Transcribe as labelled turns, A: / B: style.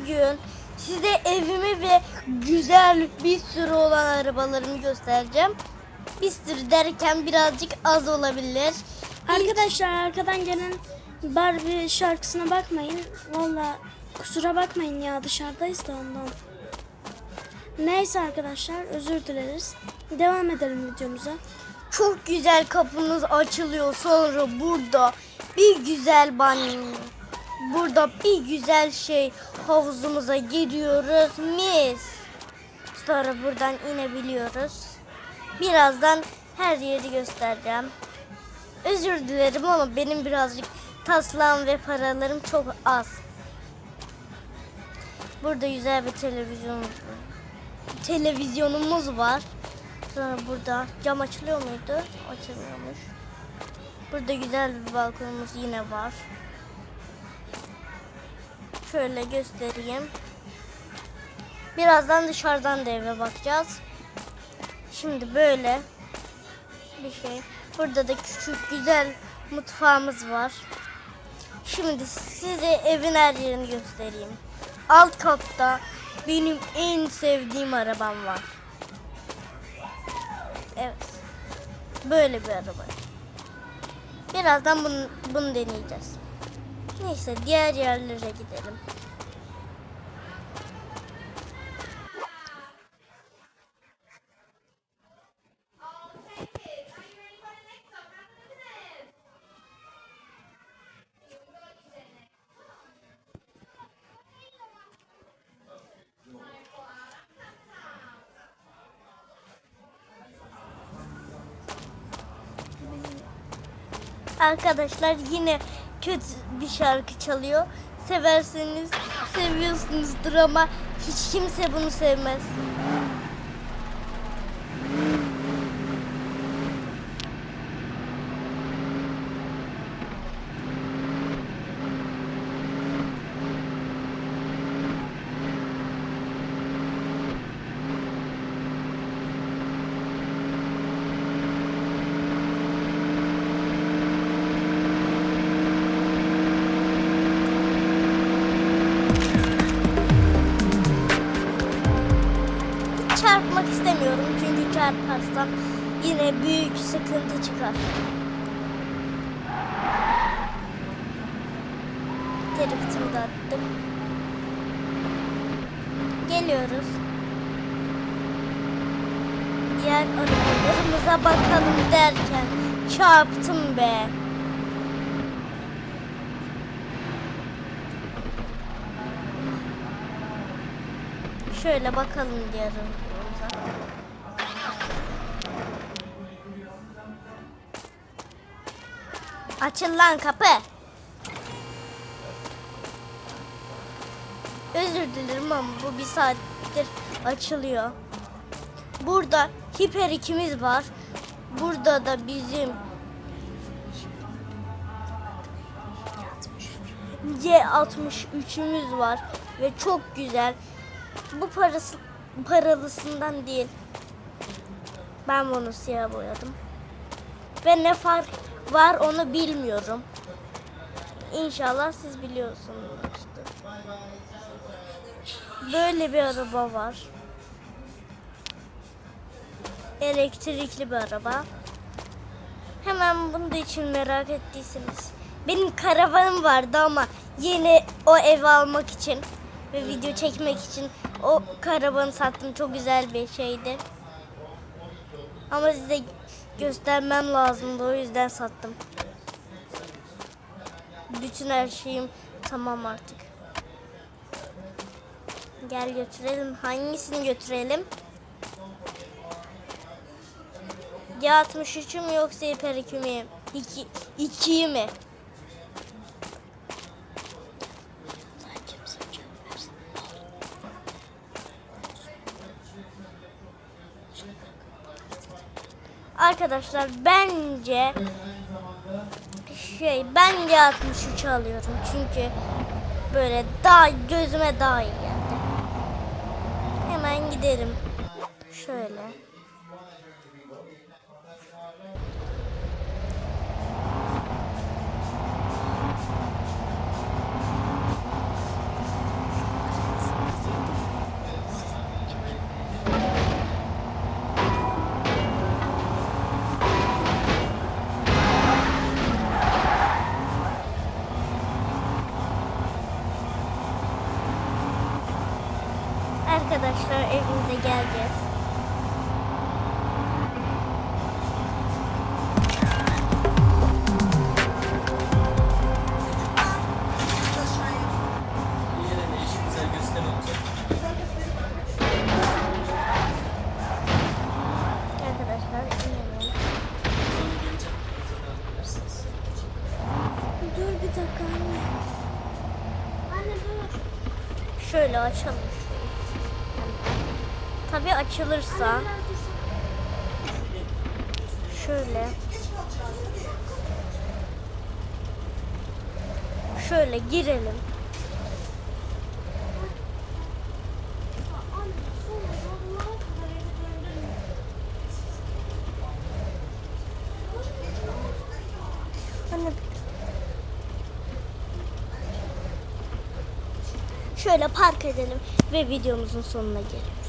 A: bugün size evimi ve güzel bir sürü olan arabalarımı göstereceğim. Bir sürü derken birazcık az olabilir.
B: Arkadaşlar arkadan gelen Barbie şarkısına bakmayın. Valla kusura bakmayın ya dışarıdayız da ondan. Neyse arkadaşlar özür dileriz. Devam edelim videomuza.
A: Çok güzel kapımız açılıyor. Sonra burada bir güzel banyo. Burada bir güzel şey havuzumuza giriyoruz. Mis. Sonra buradan inebiliyoruz. Birazdan her yeri göstereceğim. Özür dilerim ama benim birazcık taslağım ve paralarım çok az. Burada güzel bir televizyon televizyonumuz var. Sonra burada cam açılıyor muydu? Açılmıyormuş. Burada güzel bir balkonumuz yine var. Şöyle göstereyim. Birazdan dışarıdan da eve bakacağız. Şimdi böyle bir şey. Burada da küçük güzel mutfağımız var. Şimdi size evin her yerini göstereyim. Alt katta benim en sevdiğim arabam var. Evet. Böyle bir araba. Birazdan bunu, bunu deneyeceğiz. Neyse diğer yerlere gidelim. Arkadaşlar yine kötü bir şarkı çalıyor. Severseniz seviyorsunuzdur ama hiç kimse bunu sevmez. Çarpmak istemiyorum çünkü çarparsam yine büyük sıkıntı çıkar. Driftimi de attık. Geliyoruz. Diğer arabalarımıza bakalım derken çarptım be. Şöyle bakalım arabamıza. Açın lan kapı. Özür dilerim ama bu bir saattir açılıyor. Burada hiper ikimiz var. Burada da bizim C63'ümüz var ve çok güzel. Bu parası paralısından değil. Ben bunu siyah boyadım. Ve ne fark var onu bilmiyorum. İnşallah siz biliyorsunuzdur. Böyle bir araba var. Elektrikli bir araba. Hemen bunu da için merak ettiyseniz. Benim karavanım vardı ama yeni o evi almak için ve video çekmek için o karavanı sattım. Çok güzel bir şeydi. Ama size göstermem lazımdı o yüzden sattım. Bütün her şeyim tamam artık. Gel götürelim. Hangisini götürelim? C63'ü mü yoksa Hiper 2 mi? 2 2'yi mi? Arkadaşlar bence şey bence 63 alıyorum çünkü böyle daha gözüme daha iyi geldi. Hemen gidelim. Şöyle. Arkadaşlar evimize geleceğiz.
B: Dur bir dakika anne. Dur.
A: Şöyle açalım. Tabii açılırsa. Şöyle. Şöyle girelim. Anne. Şöyle park edelim ve videomuzun sonuna gelelim.